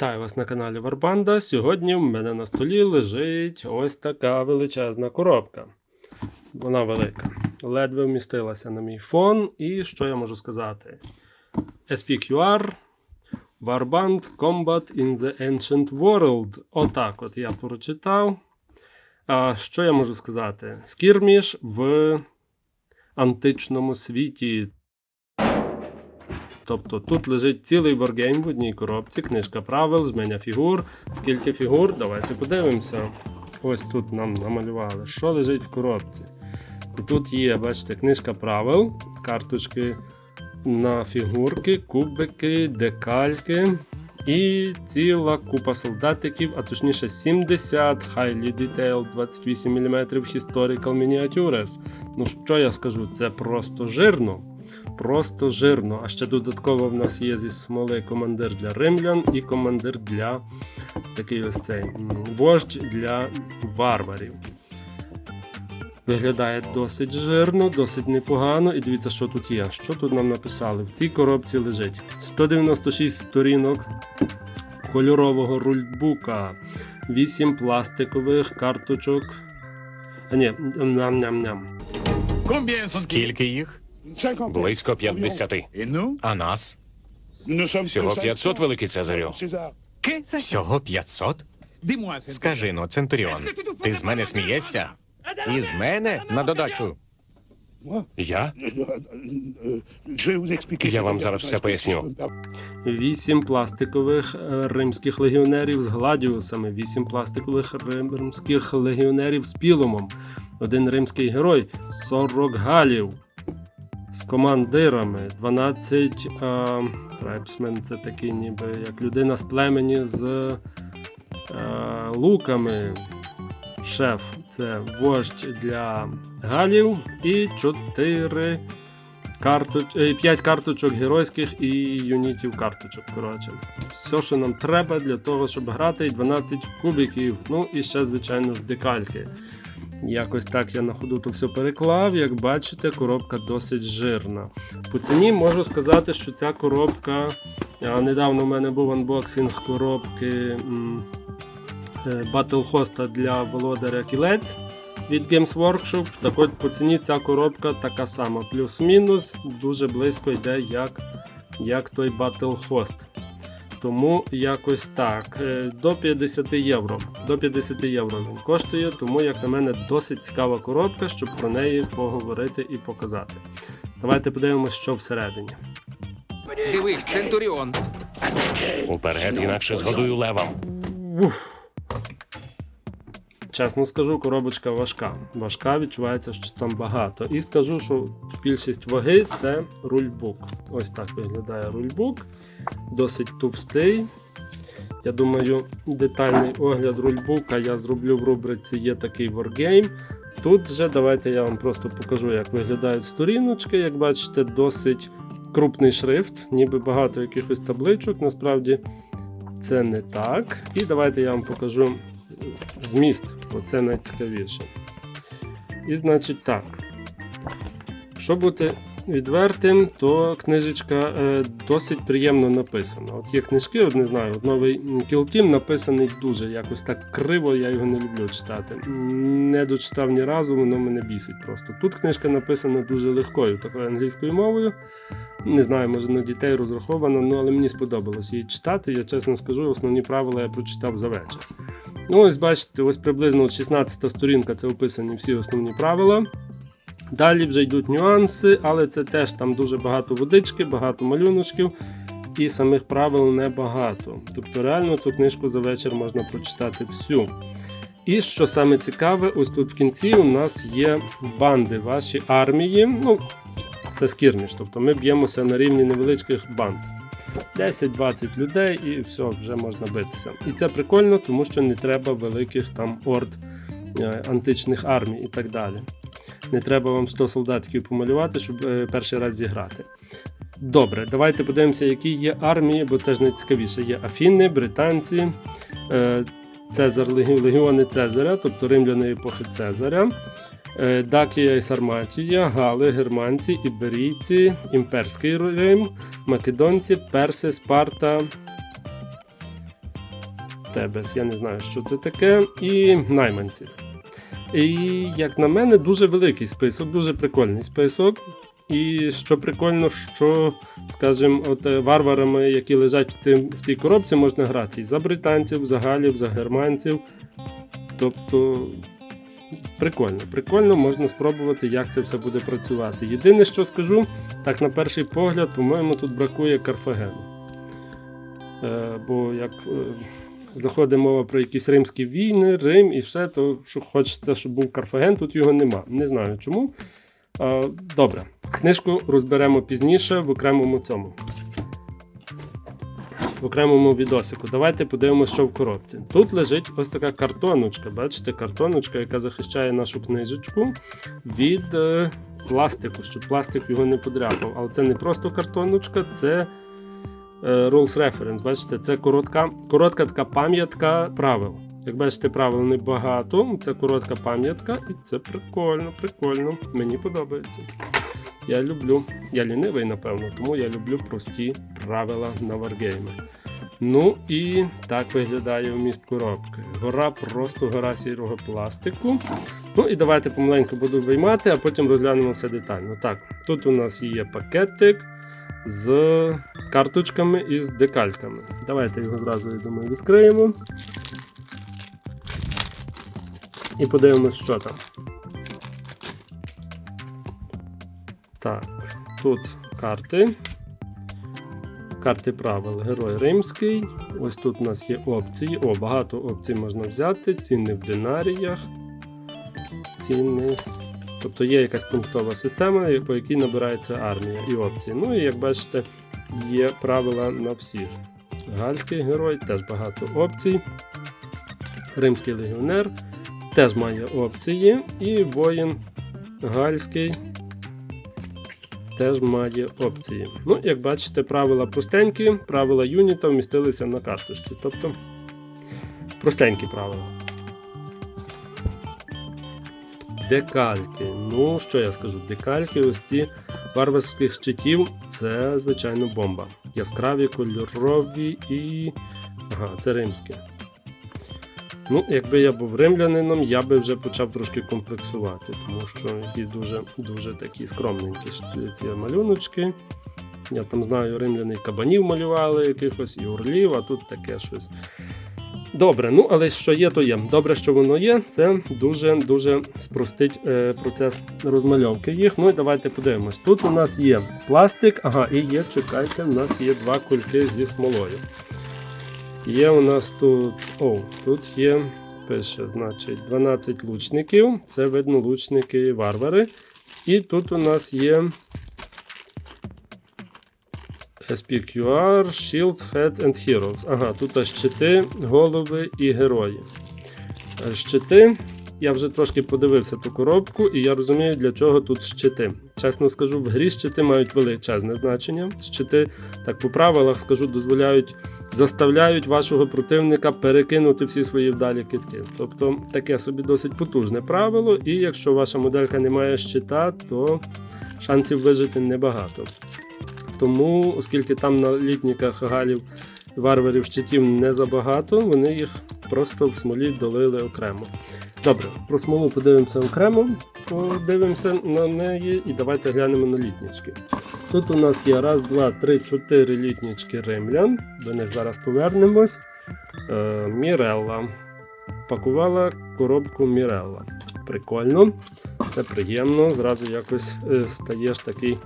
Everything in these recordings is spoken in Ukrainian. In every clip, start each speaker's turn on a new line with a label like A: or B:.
A: Вітаю вас на каналі Варбанда. Сьогодні в мене на столі лежить ось така величезна коробка. Вона велика. Ледве вмістилася на мій фон. І що я можу сказати? SPQR Warband Combat in the Ancient World. Отак от я прочитав. А що я можу сказати? Скірміш в античному світі. Тобто тут лежить цілий варгейм в одній коробці, книжка правил, зміна фігур. Скільки фігур? Давайте подивимося. Ось тут нам намалювали, що лежить в коробці. Тут є, бачите, книжка правил, карточки на фігурки, кубики, декальки. І ціла купа солдатиків, а точніше 70 Highly Detailed 28 мм Historical Miniatures. Ну що я скажу, це просто жирно. Просто жирно. А ще додатково в нас є зі смоли командир для римлян і командир для такий ось цей вождь для варварів. Виглядає досить жирно, досить непогано. І дивіться, що тут є. Що тут нам написали? В цій коробці лежить 196 сторінок кольорового рульбука, 8 пластикових карточок. А ні, ням-ням-ням.
B: Скільки їх?
C: Близько 50.
B: А нас?
C: Всього 500, великий Цезарю.
B: Всього 500? Скажи ну, Центуріон, ти з мене смієшся? І з мене на додачу.
C: Я? Я вам зараз все поясню.
A: Вісім пластикових е, римських легіонерів з гладіусами, вісім пластикових римських легіонерів з пілумом, один римський герой, 40 галів з командирами, 12 е, трайбсмен, це такі ніби як людина з племені з е, луками. Шеф це вождь для галів і 4 карточ... 5 карточок геройських і юнітів карточок. Коротше, все, що нам треба для того, щоб грати, і 12 кубиків. Ну і ще, звичайно, ж декальки. Якось так я на ходу то все переклав. Як бачите, коробка досить жирна. По ціні можу сказати, що ця коробка. Недавно в мене був анбоксинг коробки е, Battle для володаря кілець від Games Workshop. Так от по ціні ця коробка така сама. Плюс-мінус, дуже близько йде, як, як той Battle Host. Тому якось так. Е, До 50 євро. До 50 євро він коштує, тому, як на мене, досить цікава коробка, щоб про неї поговорити і показати. Давайте подивимося, що всередині.
D: Дивись, Центуріон.
C: Уперед, інакше згодую левам.
A: Уф. Чесно скажу, коробочка важка. Важка, відчувається, що там багато. І скажу, що більшість ваги це рульбук. Ось так виглядає рульбук. Досить товстий. Я думаю, детальний огляд рульбука я зроблю в рубриці Є такий Wargame. Тут же давайте я вам просто покажу, як виглядають сторіночки. Як бачите, досить крупний шрифт, ніби багато якихось табличок. Насправді це не так. І давайте я вам покажу зміст, бо це найцікавіше. І значить так. Щоб бути відвертим, то книжечка е, досить приємно написана. От є книжки, от не знаю, от новий Kill Team написаний дуже якось так криво, я його не люблю читати. Не дочитав ні разу, воно мене бісить просто. Тут книжка написана дуже легкою, такою англійською мовою. Не знаю, може на дітей розраховано, ну, але мені сподобалось її читати. Я чесно скажу, основні правила я прочитав за вечір. Ну, ось бачите, ось приблизно 16 сторінка це описані всі основні правила. Далі вже йдуть нюанси, але це теж там дуже багато водички, багато малюночків і самих правил небагато. Тобто реально цю книжку за вечір можна прочитати всю. І що саме цікаве, ось тут в кінці у нас є банди, ваші армії. Ну, це скірміш, тобто ми б'ємося на рівні невеличких банд. 10-20 людей і все, вже можна битися. І це прикольно, тому що не треба великих там орд е, античних армій і так далі. Не треба вам 100 солдатиків помалювати, щоб е, перший раз зіграти. Добре, давайте подивимося, які є армії, бо це ж найцікавіше. Є Афіни, британці, е, Цезар, легіони Цезаря, тобто римляни епохи Цезаря, Дакія і Сарматія, Гали, Германці, Іберійці, Імперський Рим, Македонці, Перси, Спарта, Тебес, я не знаю, що це таке, і найманці. І, як на мене, дуже великий список, дуже прикольний список. І що прикольно, що, скажімо, от е, варварами, які лежать в, цим, в цій коробці, можна грати і за британців, за галів, за германців. Тобто, прикольно, прикольно, можна спробувати, як це все буде працювати. Єдине, що скажу, так на перший погляд, по-моєму, тут бракує Карфагену. Е, бо як е, заходить мова про якісь римські війни, Рим і все, то що хочеться, щоб був Карфаген, тут його нема. Не знаю чому. Е, добре, книжку розберемо пізніше в окремому цьому. В окремому відосику. Давайте подивимося, що в коробці. Тут лежить ось така картоночка. Бачите, картоночка, яка захищає нашу книжечку від е, пластику, щоб пластик його не подряпав. Але це не просто картоночка, це е, Rules Reference. Бачите, це коротка, коротка така пам'ятка правил. Як бачите, правил небагато, це коротка пам'ятка, і це прикольно, прикольно. Мені подобається. Я люблю, я лінивий, напевно, тому я люблю прості правила на варгейми. Ну і так виглядає вміст коробки. Гора просто гора сірого пластику. Ну і давайте помаленьку буду виймати, а потім розглянемо все детально. Так, тут у нас є пакетик з карточками і з декальками. Давайте його зразу, я думаю, відкриємо. І подивимось, що там. Так, тут карти. Карти правил. Герой римський. Ось тут у нас є опції. О, багато опцій можна взяти. Ціни в динаріях. Ціни. Тобто є якась пунктова система, по якій набирається армія і опції. Ну і як бачите, є правила на всіх. Гальський герой, теж багато опцій. Римський легіонер теж має опції. І воїн гальський теж має опції. Ну, як бачите, правила простенькі, правила юніта вмістилися на карточці. Тобто простенькі правила. Декальки. Ну, що я скажу? Декальки, ось ці варварських щитів це, звичайно, бомба. Яскраві, кольорові і. Ага, це римські. Ну, якби я був римлянином, я би вже почав трошки комплексувати, тому що якісь дуже, дуже такі скромненькі ці малюночки. Я там знаю, римляни кабанів малювали якихось, і орлів, а тут таке щось. Добре, ну але що є, то є. Добре, що воно є. Це дуже-дуже спростить е, процес розмальовки їх. Ну і давайте подивимось. Тут у нас є пластик, ага, і є, чекайте, у нас є два кульки зі смолою. Є у нас тут. О, тут є. Пише, значить, 12 лучників. Це видно лучники варвари. І тут у нас є SPQR, Shields, Heads and Heroes. Ага, тут щити, голови і герої. Е, Щити. Я вже трошки подивився ту коробку, і я розумію, для чого тут щити. Чесно скажу, в грі щити мають величезне значення. Щити, так по правилах скажу, дозволяють, заставляють вашого противника перекинути всі свої вдалі китки. Тобто таке собі досить потужне правило, і якщо ваша моделька не має щита, то шансів вижити небагато. Тому, оскільки там на літніках галів варварів щитів не забагато, вони їх просто в смолі долили окремо. Добре, про смолу подивимося окремо, подивимося на неї і давайте глянемо на літнічки. Тут у нас є раз, два, три, чотири літнічки римлян. До них зараз повернемось. Е, Мірелла. Пакувала коробку Мірелла. Прикольно, це приємно. Зразу якось е, стаєш такий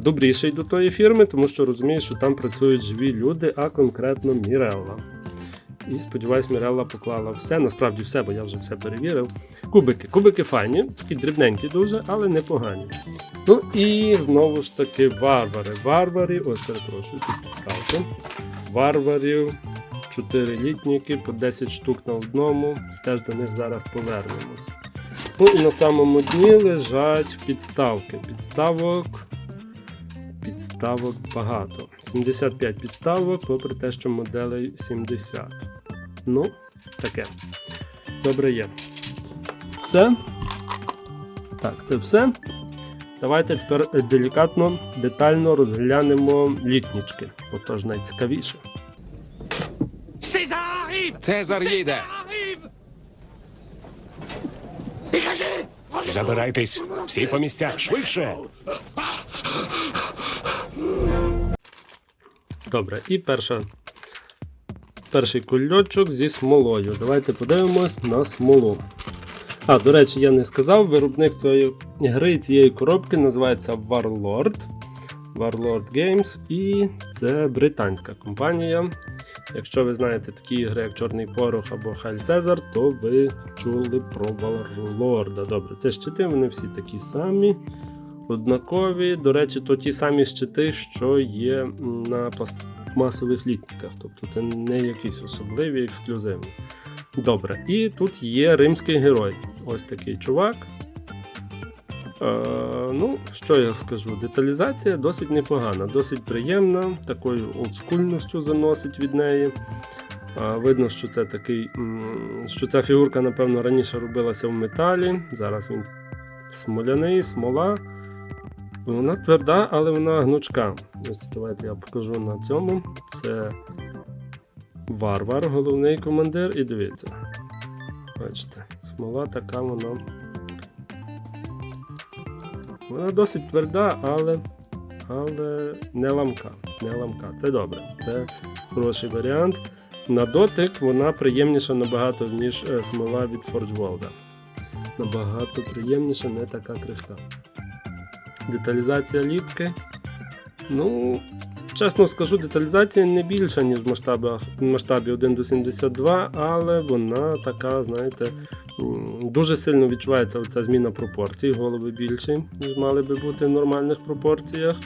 A: добріший до тої фірми, тому що розумієш, що там працюють живі люди, а конкретно Мірелла. І сподіваюсь, Мірелла поклала все. Насправді все, бо я вже все перевірив. Кубики. Кубики файні, такі дрібненькі дуже, але непогані. Ну і знову ж таки варвари. Варварі, ось перепрошую, тут підставки. Варварів, 4 літніки, по 10 штук на одному. Теж до них зараз повернемось. Ну і на самому дні лежать підставки. Підставок. Підставок багато. 75 підставок, попри те, що моделей 70. Ну, таке. Добре є. Все. Так, це все. Давайте тепер делікатно, детально розглянемо літнічки. Отож найцікавіше.
D: Цезар їде.
C: Забирайтесь. Всі по місцях швидше.
A: Добре, і перша. Перший кульочок зі смолою. Давайте подивимось на смолу. А, до речі, я не сказав, виробник цієї гри цієї коробки називається Warlord. Warlord Games, і це британська компанія. Якщо ви знаєте такі ігри, як Чорний Порох або Хайль Цезар, то ви чули про Warlord. Добре, це щити, вони всі такі самі. Однакові, до речі, то ті самі щити, що є на пластмасових літниках. Тобто це не якісь особливі, ексклюзивні. Добре, і тут є римський герой. Ось такий чувак. Е, ну, що я скажу? Деталізація досить непогана, досить приємна, такою олдскульністю заносить від неї. Е, видно, що це такий, що ця фігурка, напевно, раніше робилася в металі. Зараз він смоляний, смола. Вона тверда, але вона гнучка. Ось давайте я покажу на цьому. Це варвар, головний командир, і дивіться. Бачите, смола така вона. Вона досить тверда, але, але не ламка. Не ламка. Це добре. Це хороший варіант. На дотик вона приємніша набагато, ніж е, смола від Forge World. Набагато приємніша, не така крихка. Деталізація ліпки. Ну, чесно скажу, деталізація не більша, ніж в масштабах, масштабі 1 до 72, але вона така, знаєте, дуже сильно відчувається оця зміна пропорцій. Голови більші, ніж мали би бути в нормальних пропорціях.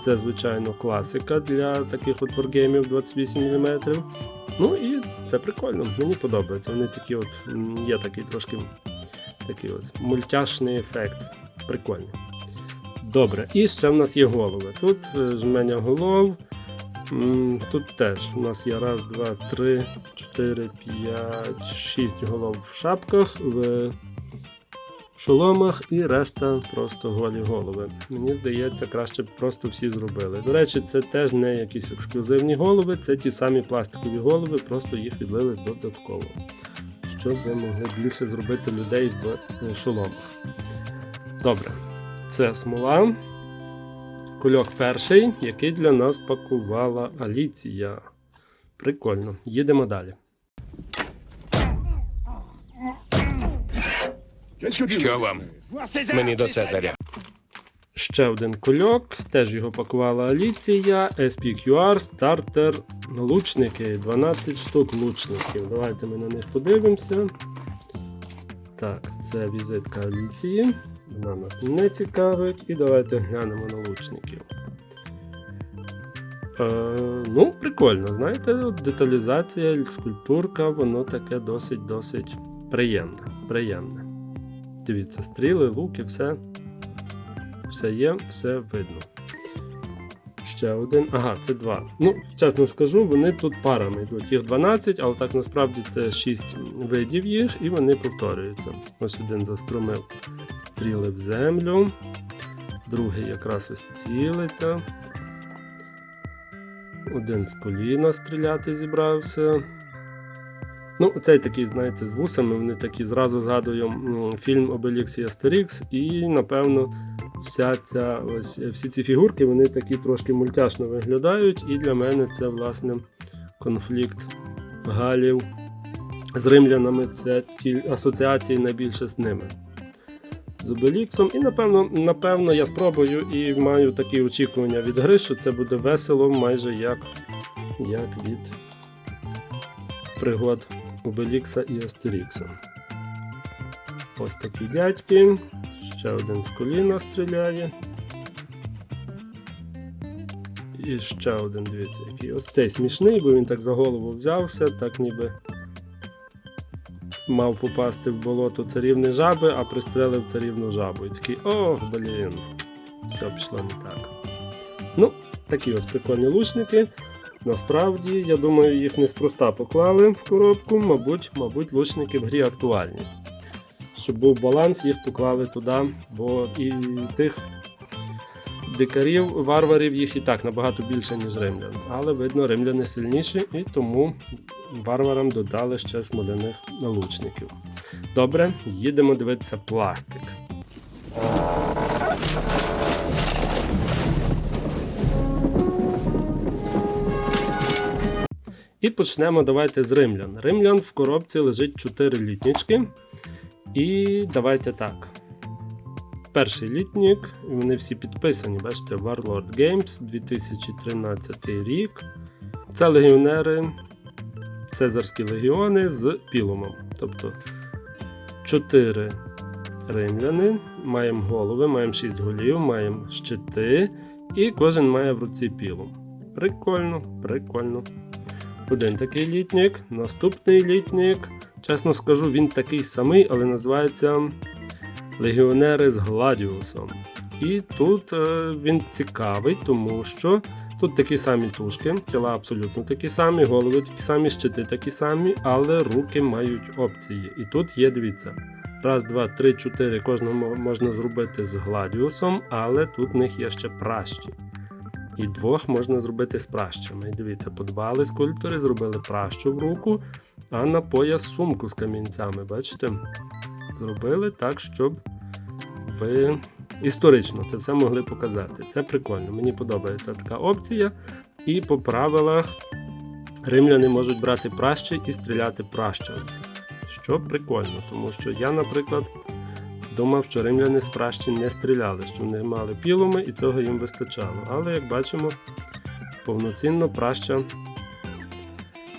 A: Це, звичайно, класика для таких от варгеймів 28 мм. Ну і це прикольно, мені подобається. Вони такі от, є такий трошки такий ось мультяшний ефект. Прикольний. Добре, і ще в нас є голови. Тут е, жменя голов. Тут теж у нас є раз, два, три, чотири, п'ять, шість голов в шапках, в шоломах і решта просто голі голови. Мені здається, краще б просто всі зробили. До речі, це теж не якісь ексклюзивні голови, це ті самі пластикові голови, просто їх відлили додатково. Щоб ви могли більше зробити людей в е, шоломах. Добре. Це смола. Кульок перший, який для нас пакувала Аліція. Прикольно. Їдемо далі.
C: Що вам? Мені до Цезаря.
A: Ще один кульок, теж його пакувала Аліція. SPQR стартер лучники. 12 штук лучників. Давайте ми на них подивимося. Так, це візитка Аліції. Вона нас не цікавить. І давайте глянемо на лучників. Е, ну, прикольно, знаєте, деталізація, скульптурка, воно таке досить-досить приємне. приємне. Дивіться, стріли, луки, все. Все є, все видно. Ще один. Ага, це два. Ну, чесно скажу, вони тут парами йдуть. Їх 12, але так насправді це 6 видів їх, і вони повторюються. Ось один заструмив стріли в землю, другий якраз ось цілиться. Один з коліна стріляти зібрався. Ну, цей такий, знаєте, з вусами, вони такі зразу згадую фільм Обелікс і Астерікс, і, напевно, вся ця, ось, всі ці фігурки вони такі трошки мультяшно виглядають. І для мене це, власне, конфлікт Галів з римлянами. Це ті асоціації найбільше з ними. З Обеліксом. І напевно, напевно, я спробую і маю такі очікування від гри, що це буде весело, майже як, як від пригод Обелікса і Астерікса. Ось такі дядьки. Ще один з коліна стріляє. І ще один, дивіться, який. Ось цей смішний, бо він так за голову взявся, так ніби мав попасти в болото царівни жаби, а пристрелив царівну жабу. І такий, ох, блін, все пішло не так. Ну, такі ось прикольні лучники. Насправді, я думаю, їх неспроста поклали в коробку. Мабуть, мабуть, лучники в грі актуальні. Щоб був баланс, їх поклали туди, бо і тих дикарів, варварів їх і так набагато більше, ніж римлян. Але видно, римляни сильніші, і тому варварам додали ще смоляних лучників. Добре, їдемо дивитися пластик. І почнемо давайте з римлян. Римлян в коробці лежить 4 літнічки. І давайте так. Перший літнік, вони всі підписані. Бачите, Warlord Games 2013 рік. Це легіонери, Цезарські легіони з пілумом. Тобто 4 римляни, маємо голови, маємо 6 голів, маємо щити, і кожен має в руці пілум. Прикольно, прикольно. Один такий літнік, наступний літнік. Чесно скажу, він такий самий, але називається Легіонери з Гладіусом. І тут е, він цікавий, тому що тут такі самі тушки, тіла абсолютно такі самі, голови такі самі, щити такі самі, але руки мають опції. І тут є, дивіться. Раз, два, три, чотири. Кожного можна зробити з гладіусом, але тут в них є ще пращі. І двох можна зробити з пращами. Дивіться, подбали скульптори, зробили пращу в руку, а на пояс сумку з камінцями. Бачите? Зробили так, щоб ви історично це все могли показати. Це прикольно. Мені подобається така опція. І по правилах римляни можуть брати пращі і стріляти пращами. Що прикольно, тому що я, наприклад, думав, що римляни з не стріляли, що вони мали пілуми і цього їм вистачало. Але як бачимо, повноцінно праща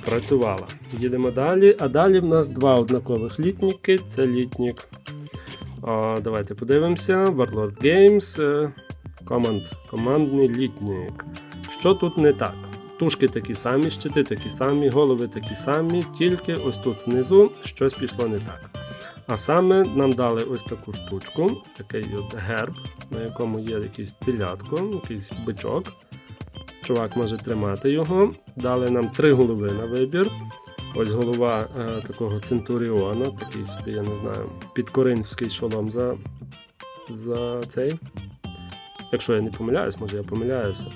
A: працювала. Їдемо далі. А далі в нас два однакових літніки. Це літнік. А, давайте подивимося. Warlord Games. е, Команд, командний літнік. Що тут не так? Тушки такі самі, щити такі самі, голови такі самі, тільки ось тут внизу щось пішло не так. А саме нам дали ось таку штучку, такий от герб, на якому є якийсь телятко, якийсь бичок. Чувак може тримати його. Дали нам три голови на вибір. Ось голова е, такого центуріона, такий собі, я не знаю, підкоринський шолом за, за цей. Якщо я не помиляюсь, може я помиляюся.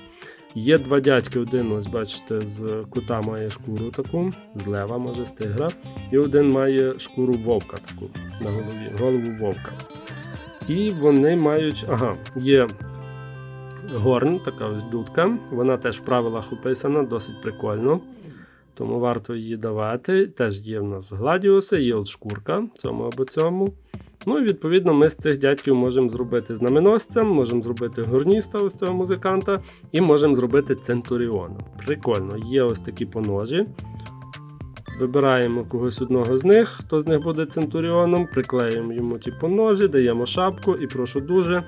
A: Є два дядьки, один, ось бачите, з кута має шкуру таку, з лева, може, з тигра, і один має шкуру вовка таку на голові, голову вовка. І вони мають. Ага, є горн, така ось дудка. Вона теж в правилах описана, досить прикольно. Тому варто її давати. Теж є в нас гладіуси, є от шкурка цьому або цьому. Ну і відповідно ми з цих дядьків можемо зробити знаменосця, можемо зробити горніста ось цього музиканта, і можемо зробити центуріона. Прикольно, є ось такі поножі. Вибираємо когось одного з них, хто з них буде центуріоном, приклеїмо йому ті поножі, даємо шапку і прошу дуже.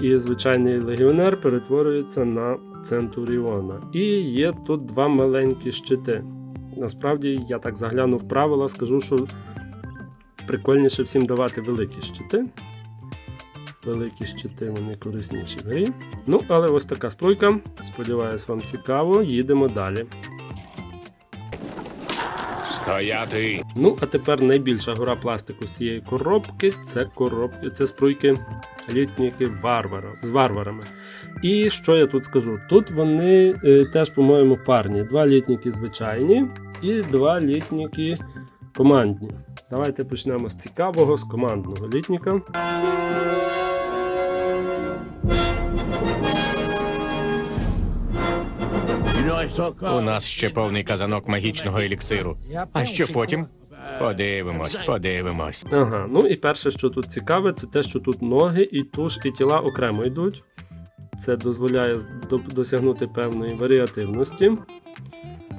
A: І звичайний легіонер перетворюється на центуріона. І є тут два маленькі щити. Насправді, я так загляну в правила, скажу, що прикольніше всім давати великі щити. Великі щити вони корисніші в грі. Ну, але ось така спруйка. Сподіваюсь, вам цікаво. Їдемо далі.
C: Стояти.
A: Ну, а тепер найбільша гора пластику з цієї коробки це коробки, це спруйки літніки варвара, з варварами. І що я тут скажу? Тут вони е, теж, по-моєму, парні. Два літніки звичайні і два літніки командні. Давайте почнемо з цікавого, з командного літніка.
B: У нас ще повний казанок магічного еліксиру. А що потім? Подивимось, подивимось.
A: Ага, ну і перше, що тут цікаве, це те, що тут ноги і туш, і тіла окремо йдуть. Це дозволяє досягнути певної варіативності.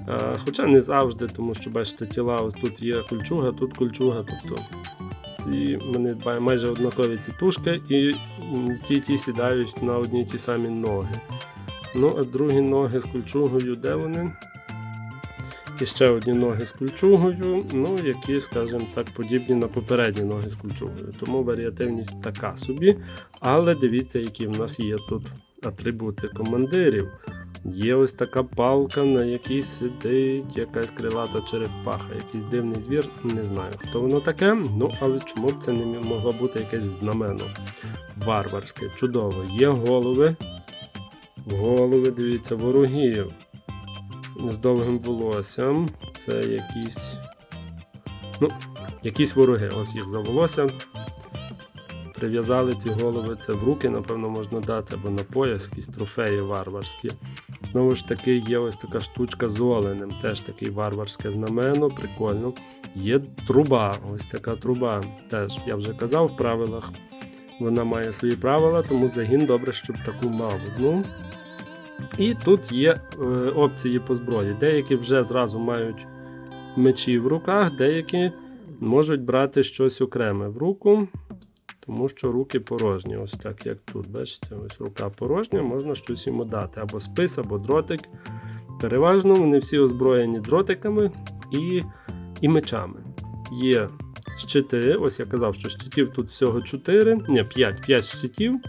A: Е, хоча не завжди, тому що бачите, тіла ось тут є кульчуга, тут кульчуга. Тобто ці вони май- майже однакові ці тушки, і ті ті сідають на одні ті самі ноги. Ну, а другі ноги з кульчугою, де вони? І ще одні ноги з кульчугою, ну, які, скажімо так, подібні на попередні ноги з кульчугою. Тому варіативність така собі. Але дивіться, які в нас є тут атрибути командирів. Є ось така палка, на якій сидить якась крилата черепаха, якийсь дивний звір. Не знаю, хто воно таке, ну але чому б це не могло бути якесь знамено. варварське. Чудово. Є голови. Голови, дивіться, ворогів. З довгим волоссям. Це якісь. Ну, якісь вороги. Ось їх за волоссям. Прив'язали ці голови. Це в руки, напевно, можна дати, або на пояс, якісь трофеї варварські. Знову ж таки, є ось така штучка з оленем, теж такий варварське знамено, прикольно. Є труба, ось така труба. Теж я вже казав в правилах. Вона має свої правила, тому загін добре, щоб таку мав одну. І тут є е, опції по зброї. Деякі вже зразу мають мечі в руках, деякі можуть брати щось окреме в руку, тому що руки порожні. Ось так, як тут. Бачите, ось рука порожня, можна щось йому дати. Або спис, або дротик. Переважно вони всі озброєні дротиками і, і мечами. Є щити, ось я казав, що щитів тут всього 4, ні, 5, 5 щитів.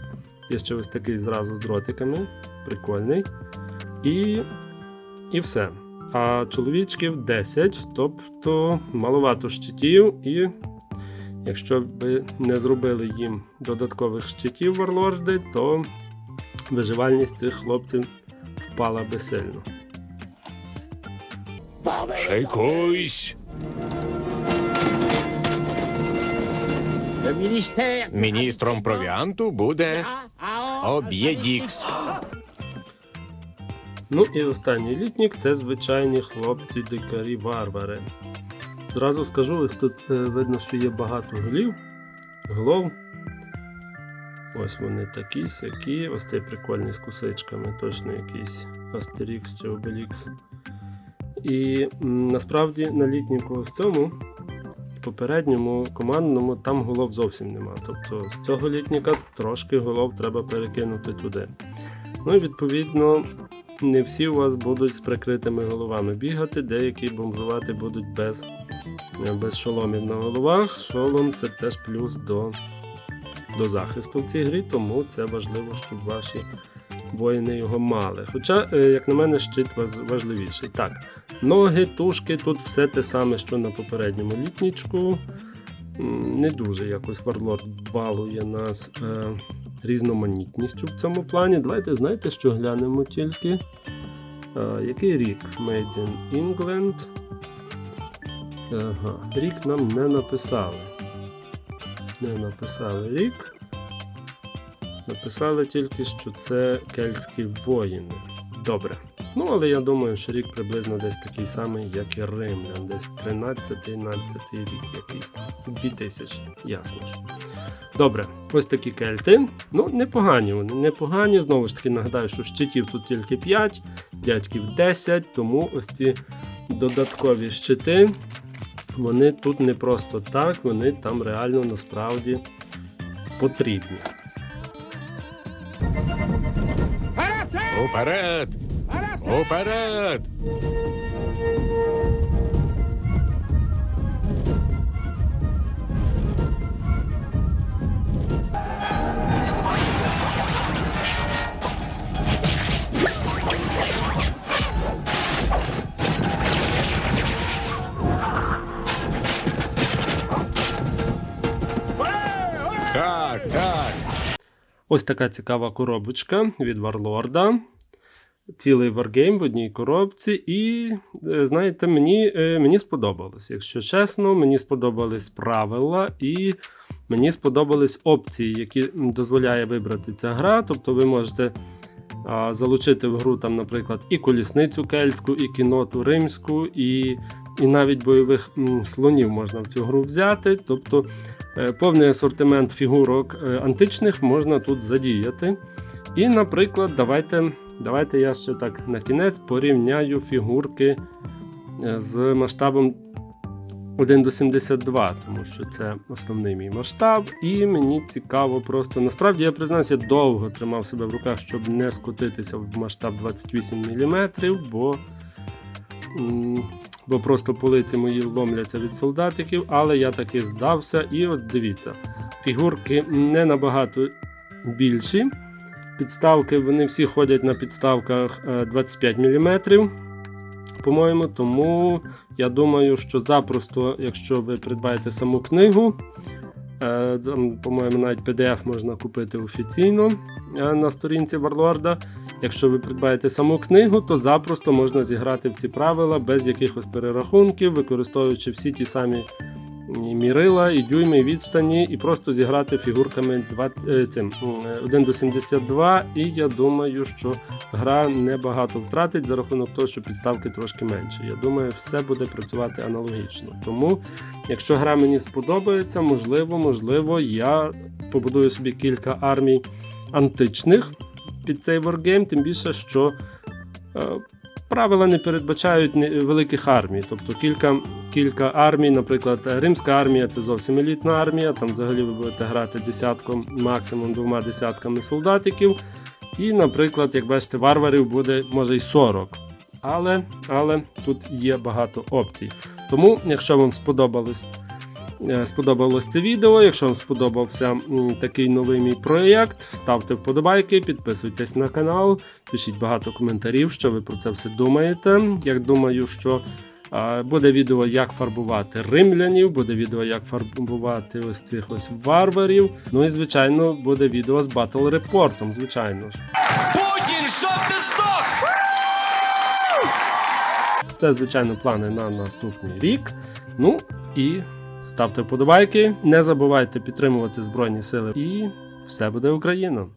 A: Є ще ось такий зразу з дротиками. Прикольний. І, і все. А чоловічків 10, тобто маловато щитів, і якщо б не зробили їм додаткових щитів варлорди, то виживальність цих хлопців впала би сильно.
C: Шикуйсь.
B: Міністром провіанту буде Об'єдікс.
A: Ну і останній літнік це звичайні хлопці дикарі варвари. Зразу скажу, ось тут е, видно, що є багато голів. Голов. Ось вони такі, сякі. Ось цей прикольний з косичками, точно якийсь Астерікс чи Обелікс. І насправді на літніку ось цьому попередньому командному там голов зовсім нема. Тобто з цього літніка трошки голов треба перекинути туди. Ну і відповідно не всі у вас будуть з прикритими головами бігати, деякі бомжувати будуть без, без шоломів на головах. Шолом це теж плюс до, до захисту в цій грі, тому це важливо, щоб ваші воїни його мали. Хоча, е, як на мене, щит важливіший. Так, ноги, тушки, тут все те саме, що на попередньому літнічку. Не дуже якось Варлорд балує нас е, різноманітністю в цьому плані. Давайте знаєте, що глянемо тільки. Е, який рік? Made in England. Ага, рік нам не написали. Не написали рік. Написали тільки, що це кельтські воїни. Добре. Ну, але я думаю, що рік приблизно десь такий самий, як і римлян, десь 13-12 рік якийсь там. 2000, ясно ж. Добре, ось такі кельти. Ну, непогані вони, непогані. Знову ж таки, нагадаю, що щитів тут тільки 5, дядьків 10, тому ось ці додаткові щити, вони тут не просто так, вони там реально насправді потрібні.
B: Уперед! Уперед! Так, так.
A: Ось така цікава коробочка від Варлорда. Цілий варгейм в одній коробці. І, е, знаєте, мені, е, мені сподобалось. Якщо чесно, мені сподобались правила і мені сподобались опції, які дозволяє вибрати ця гра. Тобто ви можете а, залучити в гру, там, наприклад, і колісницю кельтську, і кіноту римську, і, і навіть бойових слонів можна в цю гру взяти. Тобто е, повний асортимент фігурок е, античних можна тут задіяти. І, наприклад, давайте, давайте я ще так на кінець порівняю фігурки е, з масштабом 1 до 72, тому що це основний мій масштаб, і мені цікаво просто. Насправді я признаюся, довго тримав себе в руках, щоб не скотитися в масштаб 28 мм, бо, бо просто полиці мої ломляться від солдатиків, але я таки здався. І от дивіться, фігурки не набагато більші. Підставки вони всі ходять на підставках е, 25 мм. По-моєму, тому я думаю, що запросто, якщо ви придбаєте саму книгу, Е, По-моєму, навіть PDF можна купити офіційно е, на сторінці Варлорда. Якщо ви придбаєте саму книгу, то запросто можна зіграти в ці правила без якихось перерахунків, використовуючи всі ті самі мірила, і дюйми, і відстані, і просто зіграти фігурками 20, е, цим, е, 1 до 72. І я думаю, що гра небагато втратить за рахунок того, що підставки трошки менші. Я думаю, все буде працювати аналогічно. Тому, якщо гра мені сподобається, можливо, можливо, я побудую собі кілька армій античних під цей wargame, тим більше, що. е, Правила не передбачають великих армій, тобто кілька, кілька армій, наприклад, римська армія це зовсім елітна армія. Там взагалі ви будете грати десятком, максимум двома десятками солдатиків. І, наприклад, як бачите, варварів буде може й 40. Але, але тут є багато опцій. Тому, якщо вам сподобалось, сподобалось це відео, якщо вам сподобався такий новий мій проєкт, ставте вподобайки, підписуйтесь на канал, пишіть багато коментарів, що ви про це все думаєте. Я думаю, що е, буде відео, як фарбувати римлянів, буде відео, як фарбувати ось цих ось варварів. Ну і звичайно, буде відео з батл репортом, звичайно ж.
E: Путін, щоб ти здох!
A: Це, звичайно, плани на наступний рік. Ну і ставте вподобайки. Не забувайте підтримувати Збройні Сили. І все буде Україна!